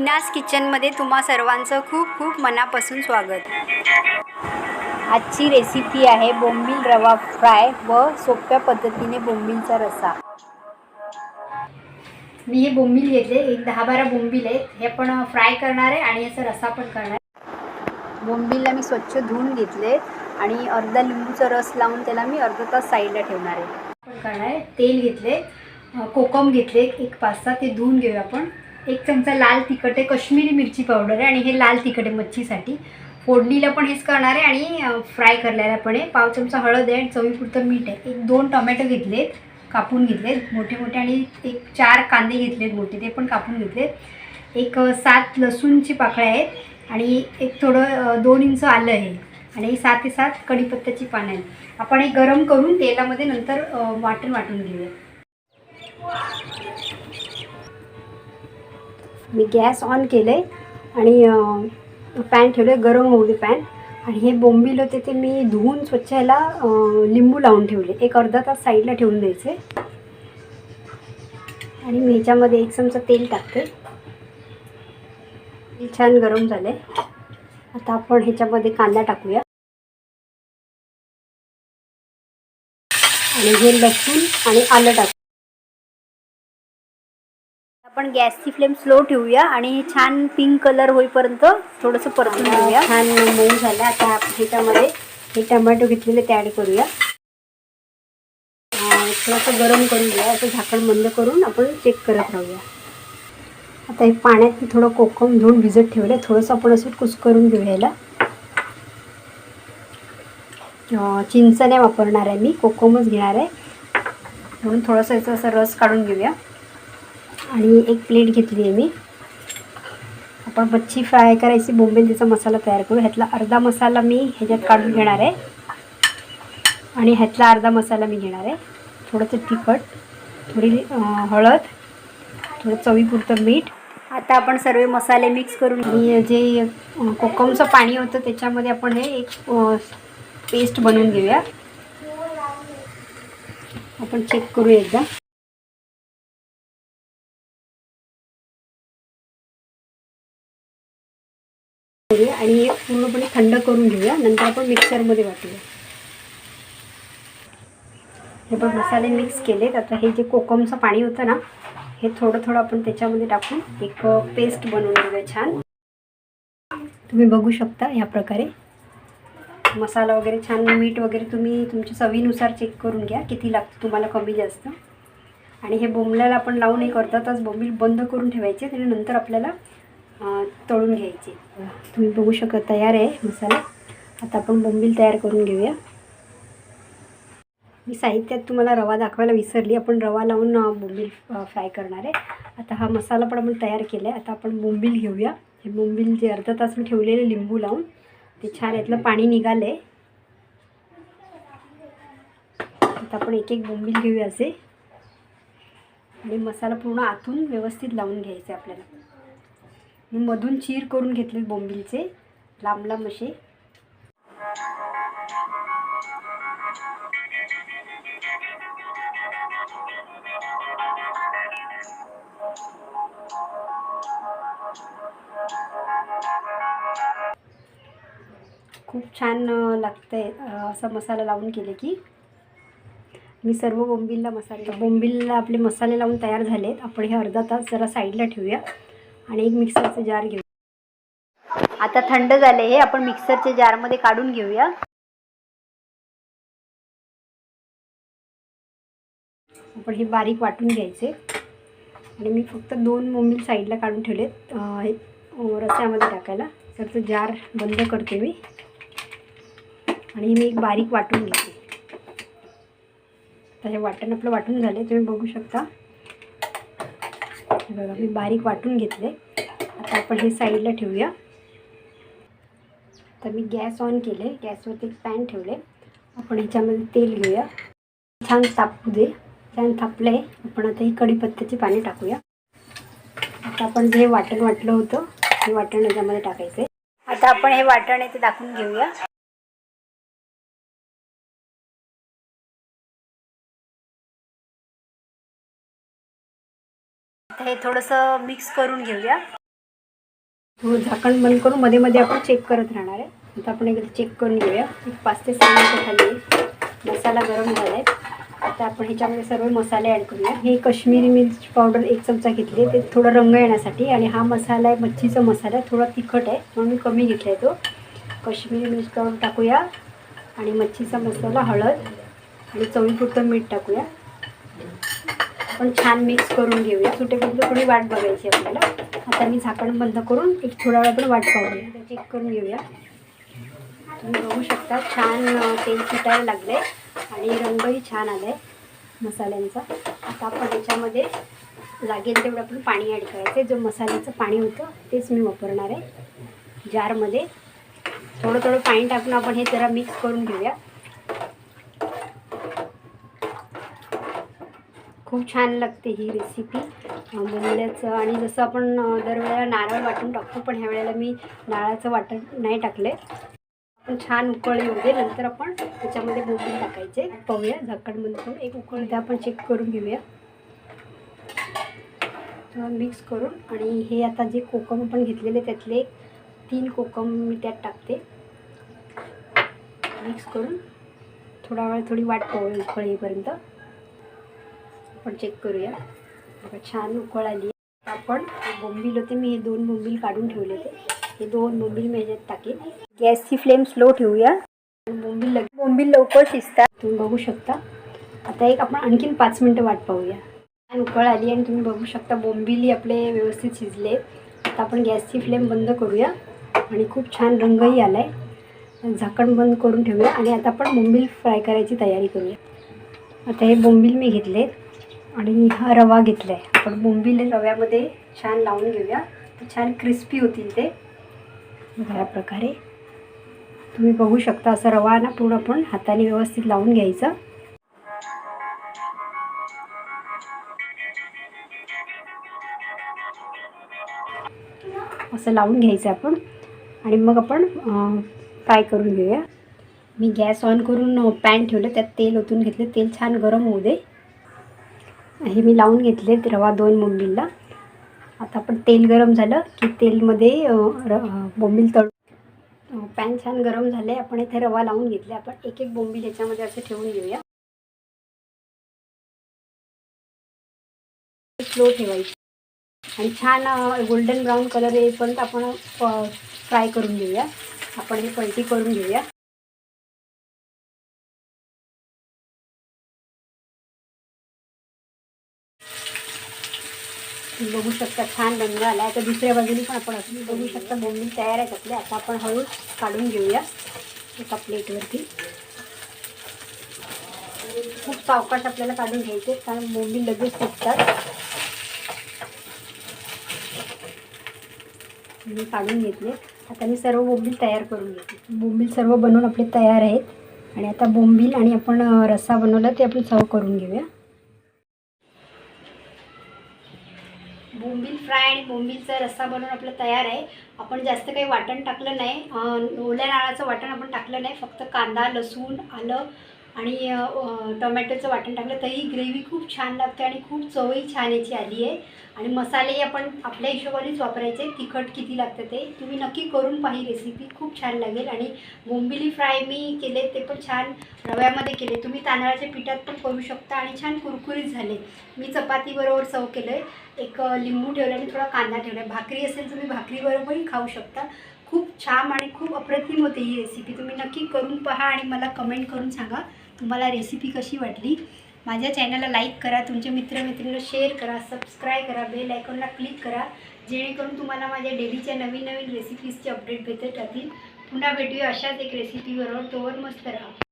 मीनास किचनमध्ये तुम्हा सर्वांचं खूप खूप मनापासून स्वागत. आजची रेसिपी आहे बोंबील रवा फ्राय व सोप्या पद्धतीने बोंबीलचा रसा. मी हे बोंबील घेतले एक दहा बारा बोंबील आहेत. हे पण फ्राय करणार आहे आणि याचा रसा पण करणार आहे. बोंबीलला मी स्वच्छ धुवून घेतले आणि अर्धा लिंबूचा रस लावून त्याला मी अर्धा तास साईडला ठेवणार आहे. पण करणार आहे. तेल घेतले कोकम घेतले एक पाच सहा ते धुवून घेऊया आपण. एक चमचा लाल तिखट आहे कश्मीरी मिरची पावडर आहे आणि हे लाल तिखट आहे मच्छीसाठी. फोडणीला पण हेच करणार आहे आणि फ्राय करलेला पण आहे. पाव चमचा हळद आहे आणि चवीपुरतं मीठ आहे. एक दोन टोमॅटो घेतलेत कापून घेतलेत मोठे मोठे आणि एक चार कांदे घेतलेत मोठे ते पण कापून घेतलेत. एक सात लसूणची पाकळ्या आहेत आणि एक थोडं दोन इंच आलं आहे आणि सात ते सात कढीपत्त्याची पानं आहेत. आपण हे गरम करून तेलामध्ये नंतर वाटण वाटून घेऊया. मी गॅस ऑन केलं आहे आणि पॅन ठेवलं आहे गरम होऊ दे पॅन. आणि हे बोंबील होते ते मी धुवून स्वच्छ ह्याला लिंबू लावून ठेवले. एक अर्धा तास साईडला ठेवून द्यायचे. आणि मी ह्याच्यामध्ये एक चमचा तेल टाकते. हे छान गरम झाले आता आपण ह्याच्यामध्ये कांदा टाकूया. आणि हे लसूण आणि आलं टाकू. आपण गॅसची फ्लेम स्लो ठेवूया आणि हे छान पिंक कलर होईपर्यंत थोडंसं परतून घेऊया. छान मऊ झालं. आता ह्याच्यामध्ये हे टमॅटो घेतलेले ते ॲड करूया. थोडंसं गरम करून घ्या असं झाकण बंद करून आपण चेक करत राहूया. आता हे पाण्यात थोडं कोकम धुवून भिजत ठेवलं थोडंसं आपण असं कुस करून घेऊयाला चिंच नाही वापरणार आहे मी. कोकमच घेणार आहे. म्हणून थोडंसं याचा असा रस काढून घेऊया. आणि एक प्लेट घेतली आहे मी. आपण मच्छी फ्राय करायची बोंबेलीचा मसाला तयार करू. ह्यातला अर्धा मसाला मी ह्याच्यात काढून घेणार आहे. आणि ह्यातला अर्धा मसाला मी घेणार आहे. थोडंसं तिखट थोडी हळद थोडं चवीपुरतं मीठ. आता आपण सर्व मसाले मिक्स करून आणि जे कोकमचं पाणी होतं त्याच्यामध्ये आपण हे एक पेस्ट बनवून घेऊया. आपण चेक करू एकदा. करूया आणि हे पूर्णपणे थंड करून घेऊया. नंतर आपण मिक्सरमध्ये वाटूया. हे पण मसाले मिक्स केलेत. आता हे जे कोकमचं पाणी होतं ना हे थोडं थोडं आपण त्याच्यामध्ये टाकून एक पेस्ट बनवून घेऊया छान. तुम्ही बघू शकता ह्या प्रकारे. मसाला वगैरे छान मीठ वगैरे तुम्ही तुमच्या चवीनुसार चेक करून घ्या. किती लागतं तुम्हाला कमी जास्त. आणि हे बोंबल्याला आपण लावून एक अर्धा तास बोंबील बंद करून ठेवायचे. आणि नंतर आपल्याला तळून घ्यायचे. तुम्ही बघू शकता तयार आहे मसाला. आता आपण बोंबील तयार करून घेऊया. मी साहित्यात तुम्हाला रवा दाखवायला विसरली. आपण रवा लावून बोंबील फ्राय करणार आहे. आता हा मसाला पण आपण तयार केला आहे आता आपण बोंबील घेऊया. हे बोंबील जे अर्धा तास मी ठेवलेले लिंबू लावून ते छान यातलं पाणी निघालं आहे आता आपण एक एक बोंबील घेऊया असे. आणि मसाला पूर्ण आतून व्यवस्थित लावून घ्यायचे आपल्याला. मी मधून चीर करून घेतले बोंबीलचे लांब लांब असे. खूप छान लागते असा मसाला लावून केले की. मी सर्व बोंबीलला मसाले बोंबीलला आपले मसाले लावून तयार झालेत. आपण हे अर्धा तास जरा साईडला ठेवूया. आणि एक मिक्सरचं जार घेऊ. आता थंड झाले हे आपण मिक्सरच्या जारमध्ये काढून घेऊया. आपण हे बारीक वाटून घ्यायचे. आणि मी फक्त दोन मोमील साईडला काढून ठेवलेत. अं, हे टाकायला. तर तो जार बंद करते मी. आणि मी एक बारीक वाटून घेते. तर हे वाटण आपलं वाटून झाले. तुम्ही बघू शकता. हे बघा मी बारीक वाटून घेतले. आता आपण हे साईडला ठेवूया. तर मी गॅस ऑन केले. गॅसवरती एक पॅन ठेवले. आपण ह्याच्यामध्ये तेल घेऊया. छान तापू दे. छान तापलं आहे आपण आता ही कढीपत्त्याची पाणी टाकूया. आता आपण जे वाटण वाटलं होतं हे वाटण ह्याच्यामध्ये टाकायचं आता आपण हे वाटण आहे ते दाखवून घेऊया. आता हे थोडंसं मिक्स करून घेऊया. हो झाकण बंद करून मध्ये मध्ये आपण चेक करत राहणार आहे. आता आपण एकदा चेक करून घेऊया. एक पाच ते सहा मिनटं खाली मसाला गरम झाला आहे आता आपण ह्याच्यामध्ये सर्व मसाले ॲड करूया. हे काश्मीरी मिर्च पावडर एक चमचा घेतली ते थोडं रंग येण्यासाठी आणि हा मसाला आहे मच्छीचा मसाला आहे. थोडा तिखट आहे म्हणून मी कमी घेतला आहे तो. काश्मीरी मिर्च पावडर टाकूया. आणि मच्छीचा मसाला हळद आणि चवीपुरतं मीठ टाकूया. आपण छान मिक्स करून घेऊया. सुटेपर्यंत थोडी वाट बघायची आपल्याला. आता मी झाकण बंद करून एक थोडा वेळ आपण वाट पाहूया चेक करून घेऊया. तुम्ही बघू शकता छान तेल सुटायला लागले आणि रंगही छान आला आहे मसाल्यांचा. आता आपण याच्यामध्ये लागेल तेवढं आपण पाणी ॲड करायचं जो मसाल्याचं पाणी होतं तेच मी वापरणार आहे. जारमध्ये थोडं थोडं पाणी टाकून आपण हे जरा मिक्स करून घेऊया. खूप छान लागते ही रेसिपी बनवल्याचं आणि जसं आपण दरवेळेला नारळ वाटून टाकतो पण ह्या वेळेला मी नारळाचं वाटण नाही टाकले. आपण छान उकळ येऊ दे नंतर आपण त्याच्यामध्ये बोंबील टाकायचे. पाहूया झाकण करून एक उकळ ते आपण चेक करून घेऊया. मिक्स करून आणि हे आता जे कोकम आपण घेतलेले त्यातले तीन कोकम मी त्यात टाकते. मिक्स करून थोडा वेळ थोडी वाट पाहूया उकळ येईपर्यंत. आपण चेक करूया. बघा छान उकळ आली आपण बोंबील होते मी हे दोन बोंबील काढून ठेवले होते. हे दोन बोंबील मी याच्यात टाकेन. गॅसची फ्लेम स्लो ठेवूया. आणि बोंबील लग बोंबील लवकर शिजतात. तुम्ही बघू शकता. आता एक आपण आणखीन पाच मिनटं वाट पाहूया. छान उकळ आली आणि तुम्ही बघू शकता बोंबिली आपले व्यवस्थित शिजले. आता आपण गॅसची फ्लेम बंद करूया. आणि खूप छान रंगही आला आहे झाकण बंद करून ठेवूया. आणि आता आपण बोंबील फ्राय करायची तयारी करूया. आता हे बोंबील मी घेतले आणि हा रवा घेतला आहे आपण बोंबिले रव्यामध्ये छान लावून घेऊया. तर छान क्रिस्पी होतील ते. या प्रकारे. तुम्ही बघू शकता असा रवा ना पूर्ण आपण हाताने व्यवस्थित लावून घ्यायचं. असं लावून घ्यायचं आपण. आणि मग आपण फ्राय करून घेऊया. मी गॅस ऑन करून पॅन ठेवलं. त्यात तेल ओतून घेतले. तेल छान गरम होऊ दे. हे मी लावून घेतले रवा दोन बोंबीलला. आता आपण तेल गरम झालं की तेलमध्ये र बोंबील तळ पॅन छान गरम झाले आपण इथे रवा लावून घेतले. आपण एक एक बोंबील याच्यामध्ये असं ठेवून घेऊया. स्लो ठेवायची. आणि छान गोल्डन ब्राऊन कलर येईपर्यंत आपण फ्राय करून घेऊया. आपण हे पलटी करून घेऊया. बघू शकता छान रंग आला आहे आता दुसऱ्या बाजूने पण आपण असं बघू शकता बोंबील तयार आहेत आपले आता आपण हळू काढून घेऊया एका प्लेटवरती. खूप सावकाश आपल्याला काढून घ्यायचे कारण बोंबील लगेच फुटतात. मी काढून घेतले. आता मी सर्व बोंबील तयार करून घेतले बोंबील सर्व बनवून आपले तयार आहेत. आणि आता बोंबील आणि आपण रस्सा बनवला ते आपण सर्व करून घेऊया बोंबील फ्राय आणि बोंबीलचा रस्सा बनवून आपलं तयार आहे. आपण जास्त काही वाटण टाकलं नाही. ओल्या नाळाचं वाटण आपण टाकलं नाही. फक्त कांदा लसूण आलं आणि टोमॅटोचं वाटण टाकलं तरी ग्रेव्ही खूप छान लागते आणि खूप चवही छान याची आली आहे. आणि मसालेही आपण आपल्या हिशोबानेच वापरायचे तिखट किती लागतं ते तुम्ही नक्की करून पाही रेसिपी खूप छान लागेल. आणि बोंबिली फ्राय मी केले ते पण छान रव्यामध्ये केले. तुम्ही तांदळाच्या पिठात पण करू शकता आणि छान कुरकुरीत झाले. मी चपातीबरोबर सर्व केलं आहे एक लिंबू ठेवलं आणि थोडा कांदा ठेवला आहे. भाकरी असेल तुम्ही भाकरीबरोबरही खाऊ शकता. खूप छान आणि खूप अप्रतिम होते ही रेसिपी तुम्ही नक्की करून पहा आणि मला कमेंट करून सांगा तुम्हाला रेसिपी कशी वाटली. माझ्या चॅनलला लाईक करा तुमच्या मित्रमैत्रिणीला शेअर करा सबस्क्राईब करा बेल आयकॉनला क्लिक करा जेणेकरून तुम्हाला माझ्या डेलीच्या नवीन नवीन रेसिपीजचे अपडेट भेटत राहतील पुन्हा भेटूया अशाच एक रेसिपीबरोबर तोवर मस्त राहा.